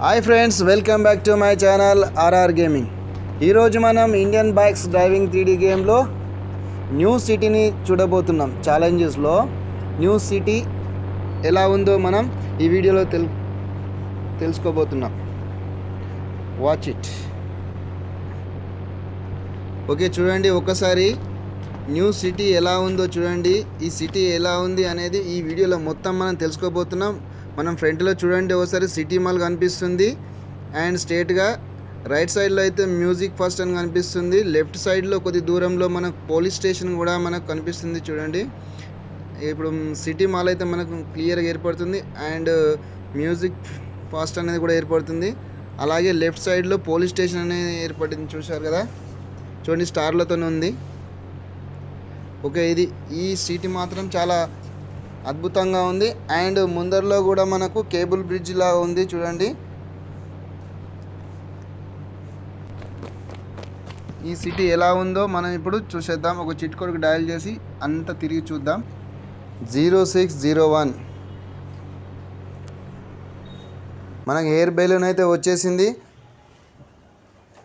Hi friends welcome back to my channel RR gaming. ఈరోజు మనం Indian bikes driving three గేమ్లో new సిటీని చూడబోతున్నాం. ఛాలెంజెస్లో న్యూ సిటీ ఎలా ఉందో మనం ఈ వీడియోలో తెలు తెలుసుకోబోతున్నాం. వాచ్ ఇట్ ఓకే చూడండి ఒకసారి న్యూ సిటీ ఎలా ఉందో చూడండి. ఈ సిటీ ఎలా ఉంది అనేది ఈ వీడియోలో మొత్తం మనం తెలుసుకోబోతున్నాం. మనం ఫ్రంట్లో చూడండి ఒకసారి సిటీ మాల్ కనిపిస్తుంది. అండ్ స్ట్రేట్గా రైట్ సైడ్లో అయితే మ్యూజిక్ ఫస్ట్ అని కనిపిస్తుంది. లెఫ్ట్ సైడ్లో కొద్ది దూరంలో మనకు పోలీస్ స్టేషన్ కూడా మనకు కనిపిస్తుంది చూడండి. ఇప్పుడు సిటీ మాల్ అయితే మనకు క్లియర్గా ఏర్పడుతుంది. అండ్ మ్యూజిక్ ఫాస్ట్ అనేది కూడా ఏర్పడుతుంది. అలాగే లెఫ్ట్ సైడ్లో పోలీస్ స్టేషన్ అనేది ఏర్పడింది చూశారు కదా? చూడండి స్టార్లతో ఉంది. ఓకే ఇది ఈ సిటీ మాత్రం చాలా అద్భుతంగా ఉంది. అండ్ ముందరలో కూడా మనకు కేబుల్ బ్రిడ్జ్ లాగా ఉంది చూడండి. ఈ సిటీ ఎలా ఉందో మనం ఇప్పుడు చూసేద్దాం. ఒక చిట్కోడికి డయల్ చేసి అంతా తిరిగి చూద్దాం. Zero six zero one. మనకు ఎయిర్ బెలూన్ అయితే వచ్చేసింది.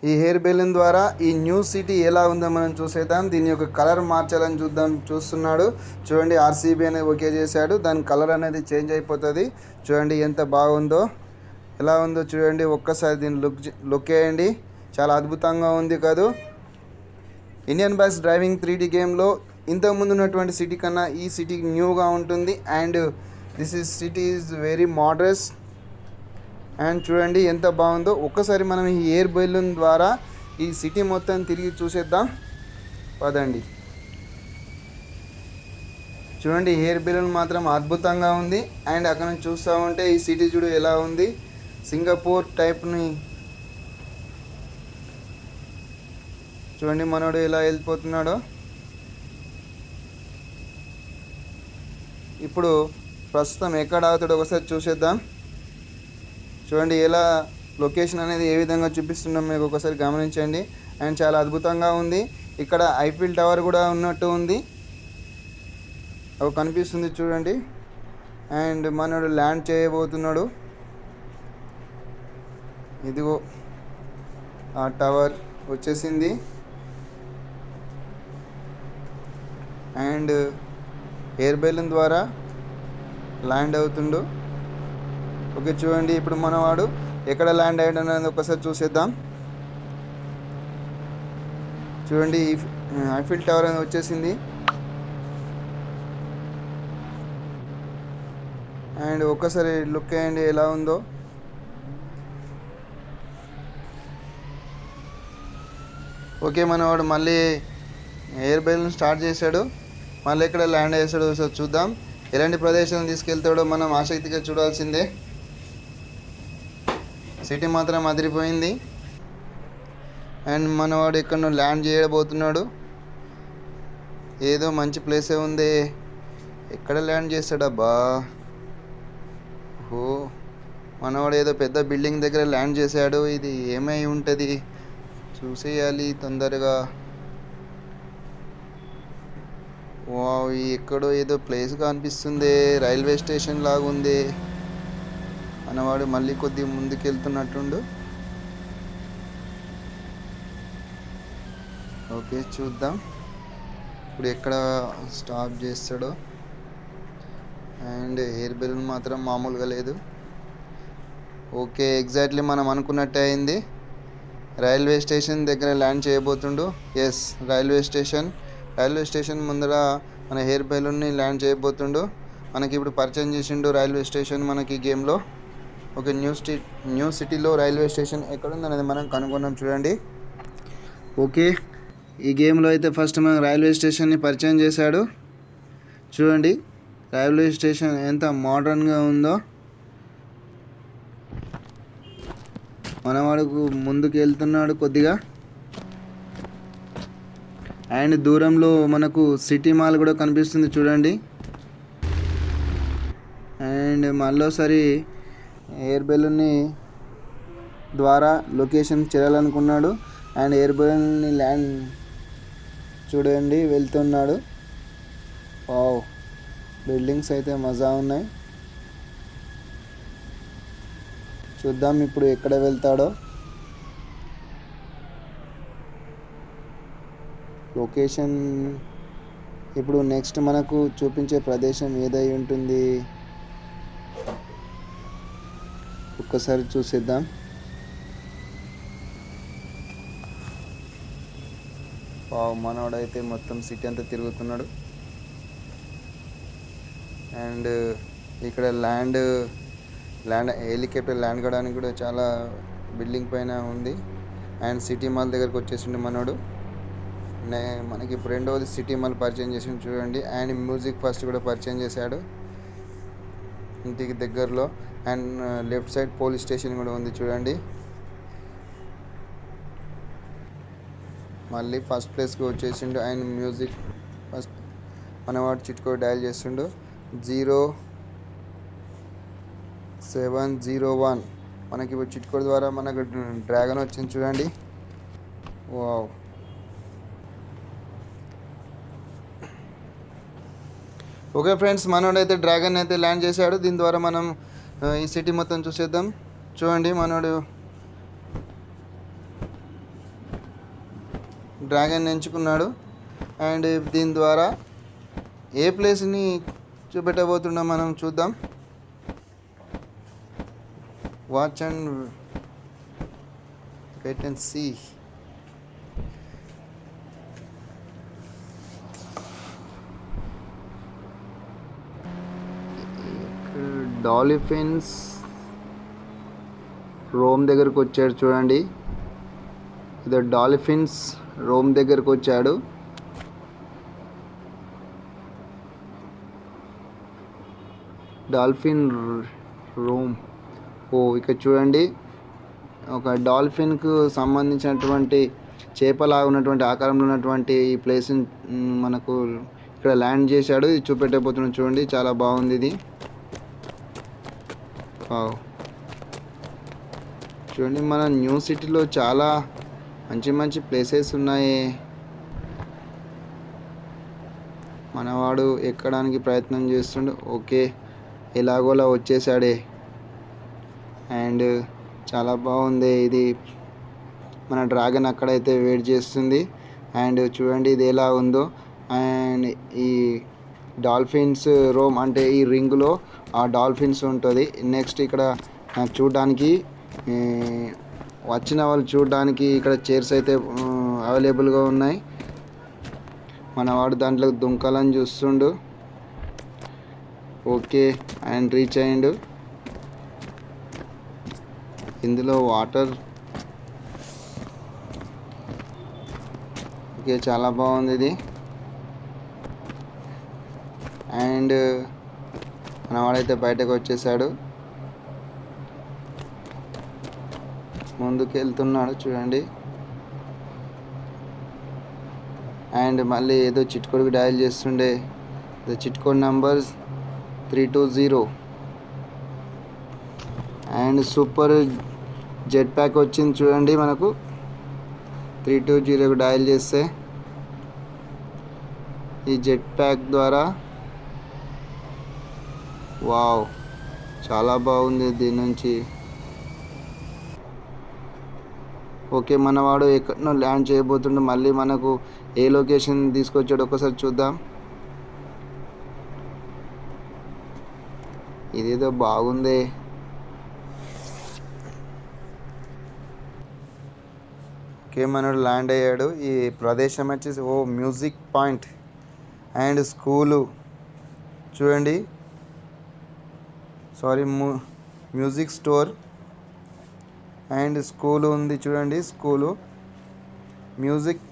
ఈ హెయిర్ బెలూన్ ద్వారా ఈ న్యూ సిటీ ఎలా ఉందో మనం చూసేద్దాం. దీని యొక్క కలర్ మార్చాలని చూద్దాం చూస్తున్నాడు. చూడండి ఆర్సీబీ అనేది ఓకే చేశాడు. దాని కలర్ అనేది చేంజ్ అయిపోతుంది. చూడండి ఎంత బాగుందో. ఎలా ఉందో చూడండి ఒక్కసారి దీన్ని లుక్ లుక్ వేయండి చాలా అద్భుతంగా ఉంది కాదు. Indian bikes driving three D గేమ్లో ఇంతకుముందు ఉన్నటువంటి సిటీ కన్నా ఈ సిటీ న్యూగా ఉంటుంది. And this is city is very modern. And చూడండి ఎంత బాగుందో. ఒక్కసారి మనం ఈ ఎయిర్ బెలూన్ ద్వారా ఈ సిటీ మొత్తం తిరిగి చూసేద్దాం. పదండి. చూడండి ఎయిర్ బెలూన్ మాత్రం అద్భుతంగా ఉంది. అండ్ అక్కడ నుంచి చూస్తూ ఉంటే ఈ సిటీ చూడు ఎలా ఉంది. సింగపూర్ టైప్ని చూడండి మనోడు ఎలా వెళ్ళిపోతున్నాడో. ఇప్పుడు ప్రస్తుతం ఎక్కడ ఆగుతాడో ఒకసారి చూసేద్దాం. చూడండి ఎలా లొకేషన్ అనేది ఏ విధంగా చూపిస్తున్నాం మీకు ఒకసారి గమనించండి. అండ్ చాలా అద్భుతంగా ఉంది. ఇక్కడ ఐఫిల్ టవర్ కూడా ఉన్నట్టు ఉంది. అవి కనిపిస్తుంది చూడండి. అండ్ మనడు ల్యాండ్ చేయబోతున్నాడు. ఇదిగో ఆ టవర్ వచ్చేసింది. అండ్ ఎయిర్ బెలూన్ ద్వారా ల్యాండ్ అవుతుండు. ఓకే చూడండి ఇప్పుడు మనవాడు ఎక్కడ ల్యాండ్ అయ్యాడు అనేది ఒకసారి చూసేద్దాం. చూడండి ఐఫిల్ టవర్ అనేది వచ్చేసింది. అండ్ ఒక్కసారి లుక్ వేయండి ఎలా ఉందో. ఓకే మనవాడు మళ్ళీ ఎయిర్ బెలూన్ స్టార్ట్ చేశాడు. మళ్ళీ ఎక్కడ ల్యాండ్ చేశాడు ఒకసారి చూద్దాం. ఎలాంటి ప్రదేశం తీసుకెళ్తాడో మనం ఆసక్తిగా చూడాల్సిందే. సిటీ మాత్రం అదిరిపోయింది. అండ్ మనవాడు ఎక్కడో ల్యాండ్ చేయబోతున్నాడు. ఏదో మంచి ప్లేసే ఉంది. ఎక్కడ ల్యాండ్ చేస్తాడబ్బా? ఓ మనవాడు ఏదో పెద్ద బిల్డింగ్ దగ్గర ల్యాండ్ చేశాడు. ఇది ఏమై ఉంటుంది? చూసేయాలి తొందరగా. వావ్ ఎక్కడో ఏదో ప్లేస్ కనిపిస్తుంది. రైల్వే స్టేషన్ లాగుంది. ఉంది మళ్ళీ కొద్ది ముందుకెళ్తున్నట్టుండు. ఓకే చూద్దాం. ఇప్పుడు ఎక్కడ స్టాప్ చేస్తాడో. అండ్ ఎయిర్ బెలూన్ మాత్రం మామూలుగా లేదు. ఓకే ఎగ్జాక్ట్లీ మనం అనుకున్నట్టే అయింది. రైల్వే స్టేషన్ దగ్గర land చేయబోతుండు. Yes railway station. Railway station ముందర మన హెయిర్ బెలూన్ని ల్యాండ్ చేయబోతుండు. మనకి ఇప్పుడు పరిచయం చేసిండు రైల్వే స్టేషన్ మనకి గేమ్లో. ఓకే న్యూ స్టీ న్యూ సిటీలో రైల్వే స్టేషన్ ఎక్కడుంది అనేది మనం కనుగొన్నాం చూడండి. ఓకే ఈ గేమ్లో అయితే ఫస్ట్ మనం రైల్వే స్టేషన్ని పరిచయం చేశాడు. చూడండి రైల్వే స్టేషన్ ఎంత మోడర్న్గా ఉందో. మనవాడుకు ముందుకు వెళ్తున్నాడు కొద్దిగా. అండ్ దూరంలో మనకు సిటీ మాల్ కూడా కనిపిస్తుంది చూడండి. అండ్ మళ్ళీసారి ఎయిర్ బెలూన్ని ద్వారా లొకేషన్ చేరాలనుకున్నాడు. అండ్ ఎయిర్ బెలూన్ని ల్యాండ్ చూడండి వెళ్తున్నాడు. వావ్ బిల్డింగ్స్ అయితే మజా ఉన్నాయి. చూద్దాం ఇప్పుడు ఎక్కడ వెళ్తాడో. లొకేషన్ ఇప్పుడు నెక్స్ట్ మనకు చూపించే ప్రదేశం ఏదై ఉంటుంది? ఒక్కసారి చూసేద్దాం. వావ్ మనవాడైతే మొత్తం సిటీ అంతా తిరుగుతున్నాడు. అండ్ ఇక్కడ ల్యాండ్ ల్యాండ్ హెలికాప్టర్ ల్యాండ్ కావడానికి కూడా చాలా బిల్డింగ్ పైన ఉంది. అండ్ సిటీ మాల్ దగ్గరకు వచ్చేసిండు మనోడు. నే మనకి ఇప్పుడు రెండవది సిటీ మాల్ పరిచయం చేసిండు చూడండి. అండ్ మ్యూజిక్ ఫస్ట్ కూడా పరిచయం చేశాడు. ఇంటికి దగ్గరలో. And left side police station కూడా ఉంది చూడండి. మళ్ళీ ఫస్ట్ ప్లేస్కి వచ్చేసిండు అండ్ మ్యూజిక్ ఫస్ట్ మనవాడు చిట్కో డయల్ చేస్తుండు. Zero seven zero one. మనకి ఇప్పుడు చిట్కోడ్ ద్వారా మనకు డ్రాగన్ వచ్చింది చూడండి. వావ్. ఓకే ఫ్రెండ్స్ మనోడైతే డ్రాగన్ అయితే ల్యాండ్ చేశాడు. దీని ద్వారా మనం ఈ సిటీ మొత్తం చూసేద్దాం. చూడండి మనోడు డ్రాగన్ ఎంచుకున్నాడు. అండ్ దీని ద్వారా ఏ ప్లేస్ని చూపెట్టబోతున్నాం మనం చూద్దాం. Watch and wait and see dolphins Rome దగ్గరకు వచ్చాడు చూడండి. ఇది డాలిఫిన్స్ రోమ్ దగ్గరకు వచ్చాడు. Dolphin Rome. ఓ ఇక్కడ చూడండి. ఒక డాల్ఫిన్కు సంబంధించినటువంటి చేపలాగా ఉన్నటువంటి ఆకారంలో ఉన్నటువంటి ఈ ప్లేస్ని మనకు ఇక్కడ ల్యాండ్ చేశాడు. ఇది చూపెట్టబోతున్నాం చూడండి. చాలా బాగుంది ఇది. చూడండి మన న్యూ సిటీలో చాలా మంచి మంచి ప్లేసెస్ ఉన్నాయి. మనవాడు ఎక్కడానికి ప్రయత్నం చేస్తుండు. ఓకే ఎలాగోలా వచ్చేసాడే. అండ్ చాలా బాగుంది ఇది. మన డ్రాగన్ అక్కడైతే వెయిట్ చేస్తుంది. అండ్ చూడండి ఇది ఎలా ఉందో. అండ్ ఈ డాల్ఫిన్స్ రోమ్ అంటే ఈ రింగ్లో ఆ డాల్ఫిన్స్ ఉంటుంది. నెక్స్ట్ ఇక్కడ చూడడానికి వచ్చిన వాళ్ళు చూడడానికి ఇక్కడ చైర్స్ అయితే అవైలబుల్గా ఉన్నాయి. మనవాడు దాంట్లో దుంకాలని చూస్తుండు. ఓకే అండ్ రీచ్ అయ్యిండు ఇందులో వాటర్. ఓకే చాలా బాగుంది ఇది. అండ్ మనవాడైతే బయటకు వచ్చేసాడు. ముందుకు వెళ్తున్నాడు చూడండి. అండ్ మళ్ళీ ఏదో చిట్కోడికి డయల్ చేస్తుండే. The cheat code numbers three two zero. And super jet pack వచ్చింది చూడండి మనకు. త్రీ టూ జీరోకి డయల్ చేస్తే. ఈ జెట్ ప్యాక్ ద్వారా వావ్ చాలా బాగుంది దీని నుంచి. ఓకే మనవాడు ఎక్కడనో ల్యాండ్ చేయబోతుండే. మళ్ళీ మనకు ఏ లొకేషన్ తీసుకొచ్చాడు ఒకసారి చూద్దాం. ఇదేదో బాగుంది. ఓకే మనడు ల్యాండ్ అయ్యాడు. ఈ ప్రదేశం వచ్చేసి ఓ మ్యూజిక్ పాయింట్ అండ్ స్కూలు. చూడండి. Sorry music store and school ఉంది చూడండి స్కూలు. మ్యూజిక్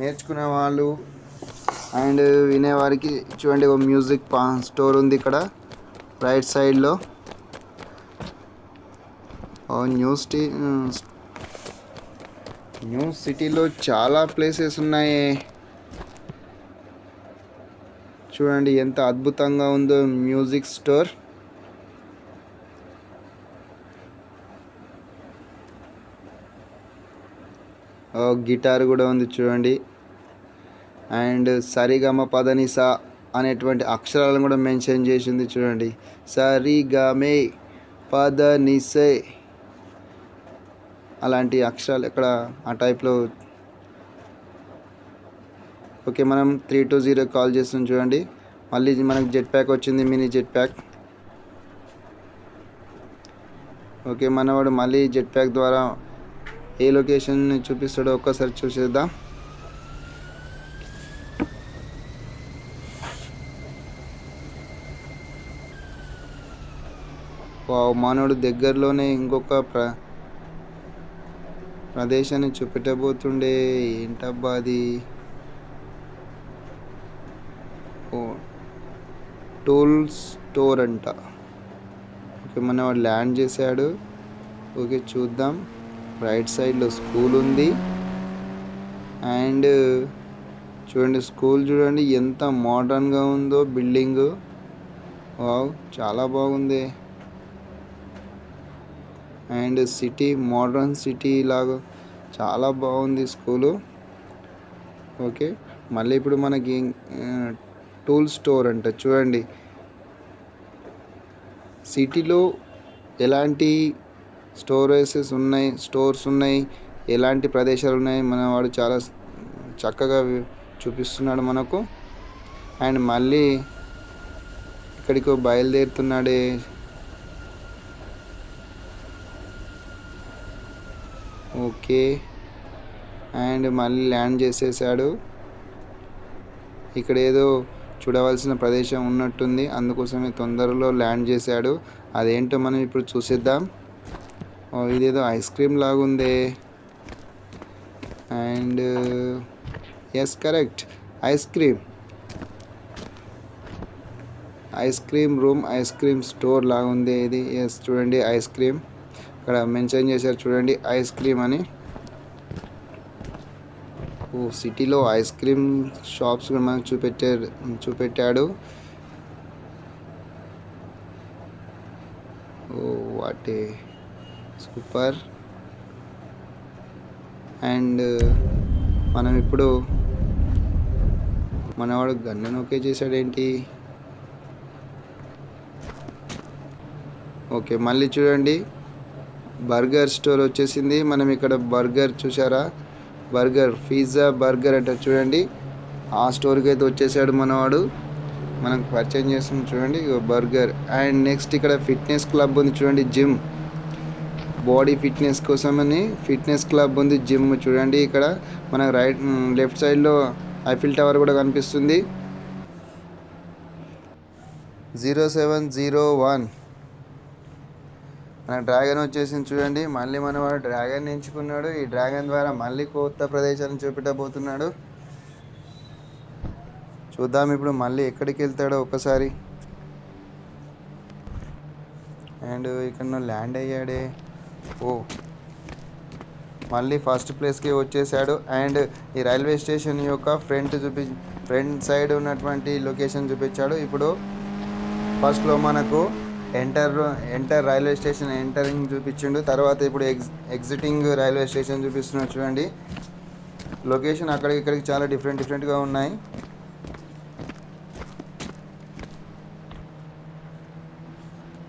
నేర్చుకునే వాళ్ళు అండ్ వినేవారికి చూడండి ఒక మ్యూజిక్ పా స్టోర్ ఉంది ఇక్కడ రైట్ సైడ్లో న్యూ సిటీ న్యూ సిటీలో చాలా ప్లేసెస్ ఉన్నాయి. చూడండి ఎంత అద్భుతంగా ఉందో మ్యూజిక్ స్టోర్. గిటార్ కూడా ఉంది చూడండి. అండ్ సరిగమ పదనిసా అనేటువంటి అక్షరాలను కూడా మెన్షన్ చేసింది చూడండి. సరిగమే పదనిసే. అలాంటి అక్షరాలు ఇక్కడ ఆ టైప్లో ఓకే మనం త్రీ టూ జీరో కాల్ చేస్తున్నాం చూడండి. మళ్ళీ మనకు జెట్ ప్యాక్ వచ్చింది మినీ జెట్ ప్యాక్ ఓకే మనవాడు మళ్ళీ జెట్ ప్యాక్ ద్వారా ఏ లొకేషన్ చూపిస్తాడో ఒక్కసారి చూసేద్దాం. వావ్, మానవుడు దగ్గరలోనే ఇంకొక ప్ర ప్రదేశాన్ని చూపెట్టబోతుండే. ఏంటబ్బా అది? టోల్ స్టోర్ అంట. ఓకే మన వాడు ల్యాండ్ చేశాడు. ఓకే చూద్దాం. రైట్ సైడ్లో స్కూల్ ఉంది. అండ్ చూడండి స్కూల్ చూడండి ఎంత మోడర్న్గా ఉందో బిల్డింగ్. వావ్ చాలా బాగుంది. అండ్ సిటీ మోడర్న్ సిటీ లాగా చాలా బాగుంది స్కూలు. ఓకే మళ్ళీ ఇప్పుడు మనకి టూల్ స్టోర్ అంట. చూడండి సిటీలో ఎలాంటి స్టోరేజెస్ ఉన్నాయి స్టోర్స్ ఉన్నాయి ఎలాంటి ప్రదేశాలు ఉన్నాయి మన వాడు చాలా చక్కగా చూపిస్తున్నాడు మనకు. అండ్ మళ్ళీ ఇక్కడికి బయలుదేరుతున్నాడే. ఓకే. అండ్ మళ్ళీ ల్యాండ్ చేసేసాడు. ఇక్కడ ఏదో చూడవలసిన ప్రదేశం ఉన్నట్టుంది. అందుకోసమే తొందరలో ల్యాండ్ చేశాడు. అదేంటో మనం ఇప్పుడు చూసేద్దాం. ఓ, ఇదేదో ice cream లాగుందే. And yes correct ice cream. Ice cream room ice cream store లాగుంది ఇది. ఎస్ చూడండి ఐస్ క్రీమ్. ఇక్కడ మెన్షన్ చేశారు చూడండి ఐస్ క్రీమ్ అని. సిటీలో ఐస్ క్రీమ్ షాప్స్ కూడా మనకు చూపెట్టాడు చూపెట్టాడు. Oh what a super. అండ్ మనం ఇప్పుడు మనవాడు గన్నును ఓకే చేశాడేంటి? ఓకే మళ్ళీ చూడండి. బర్గర్ స్టోర్ వచ్చేసింది. మనం ఇక్కడ బర్గర్ చూసారా బర్గర్ పిజ్జా బర్గర్ అంటే చూడండి. ఆ స్టోర్కి అయితే వచ్చేసాడు మనవాడు. మనం పరిచయం చేస్తుంది చూడండి బర్గర్. అండ్ నెక్స్ట్ ఇక్కడ ఫిట్నెస్ క్లబ్ ఉంది చూడండి జిమ్. బాడీ ఫిట్నెస్ కోసమని ఫిట్నెస్ క్లబ్ ఉంది జిమ్ చూడండి ఇక్కడ. మనకు రైట్ లెఫ్ట్ సైడ్లో ఐఫిల్ టవర్ కూడా కనిపిస్తుంది. Zero seven zero one. మన డ్రాగన్ వచ్చేసింది చూడండి. మళ్ళీ మన వాడు డ్రాగన్ ఎంచుకున్నాడు. ఈ డ్రాగన్ ద్వారా మళ్ళీ కొత్త ప్రదేశాలను చూపెట్టబోతున్నాడు. చూద్దాం ఇప్పుడు మళ్ళీ ఎక్కడికి వెళ్తాడో ఒకసారి. అండ్ ఇక్కడ ల్యాండ్ అయ్యాడే. ఓ. మళ్ళీ ఫస్ట్ ప్లేస్కి వచ్చేసాడు. అండ్ ఈ రైల్వే స్టేషన్ యొక్క ఫ్రంట్ చూపి ఫ్రంట్ సైడ్ ఉన్నటువంటి లొకేషన్ చూపించాడు. ఇప్పుడు ఫస్ట్లో మనకు enter enter railway station entering చూపించిండు. తర్వాత ఇప్పుడు ఎగ్జ్ ఎగ్జిటింగ్ రైల్వే స్టేషన్ చూపిస్తున్నాడు చూడండి. లొకేషన్ అక్కడికి ఇక్కడికి చాలా డిఫరెంట్ డిఫరెంట్గా ఉన్నాయి.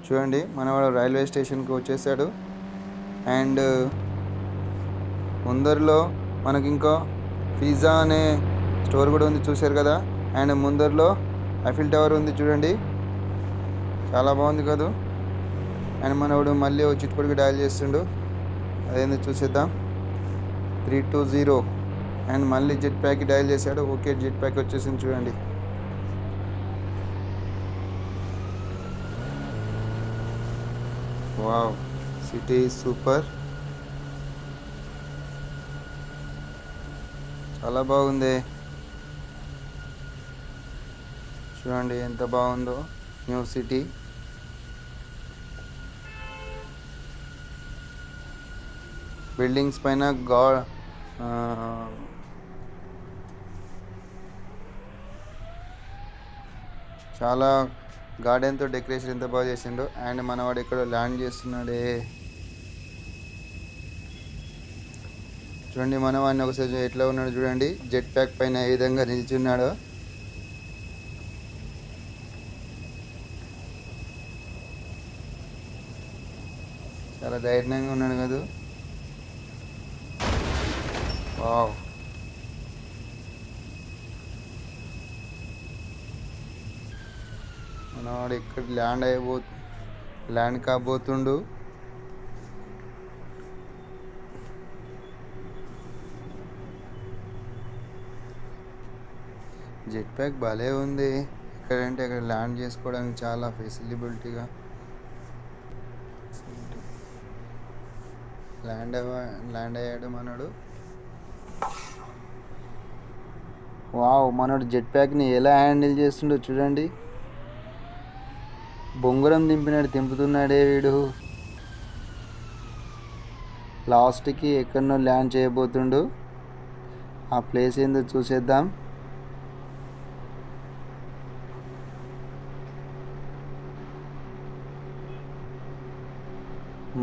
చూడండి మనవాడు రైల్వే స్టేషన్కి వచ్చేసాడు. అండ్ ముందరిలో మనకి ఇంకో పిజ్జా అనే స్టోర్ కూడా ఉంది చూశారు కదా? అండ్ ముందరిలో ఐఫిల్ టవర్ ఉంది చూడండి. చాలా బాగుంది కదా. అండ్ మనవాడు మళ్ళీ ఓ చిట్టుపడికి డయల్ చేస్తుండు. అదేందో చూసేద్దాం. Three two zero. అండ్ మళ్ళీ జెట్ ప్యాక్ డయల్ చేశాడు. ఓకే జెట్ ప్యాక్ వచ్చేసింది చూడండి. Wow city super. చాలా బాగుంది. చూడండి ఎంత బాగుందో. New city. బిల్డింగ్స్ పైన గా చాలా గార్డెన్తో డెకరేషన్ ఎంత బాగా చేసిండో. అండ్ మనవాడు ఇక్కడ ల్యాండ్ చేస్తున్నాడే. చూడండి మనవాడిని ఒకసారి ఎట్లా ఉన్నాడు చూడండి. జెట్ ప్యాక్ పైన ఏ విధంగా నిల్చున్నాడో చాలా ధైర్యంగా ఉన్నాడు కదా. వావ్ మనవాడు ఇక్కడ ల్యాండ్ అయిపో ల్యాండ్ కాబోతుండు. జెట్ ప్యాక్ భలే ఉంది. ఎక్కడంటే అక్కడ ల్యాండ్ చేసుకోవడానికి చాలా ఫెసిలిబిలిటీగా ల్యాండ్ అవ్వ- ల్యాండ్ అయ్యాడు మనడు. వావ్ మనోడు జెట్ ప్యాక్ని ఎలా హ్యాండిల్ చేస్తుండో చూడండి. బొంగురం దింపినాడు దింపుతున్నాడే వీడు. లాస్ట్కి ఎక్కడనో ల్యాండ్ చేయబోతుండు. ఆ ప్లేస్ ఏందో చూసేద్దాం.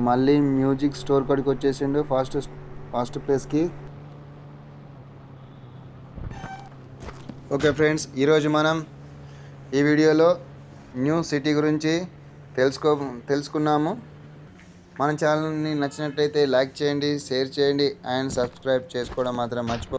మళ్ళీ మ్యూజిక్ స్టోర్ కాడికి వచ్చేసిండు ఫాస్ట్ ఫాస్ట్ ప్లేస్కి ఓకే ఫ్రెండ్స్ ఈరోజు మనం ఈ వీడియోలో న్యూ సిటీ గురించి తెలుసుకో తెలుసుకున్నాము. మన ఛానల్ని నచ్చినట్టయితే లైక్ చేయండి షేర్ చేయండి అండ్ సబ్స్క్రైబ్ చేసుకోవడం మాత్రం మర్చిపో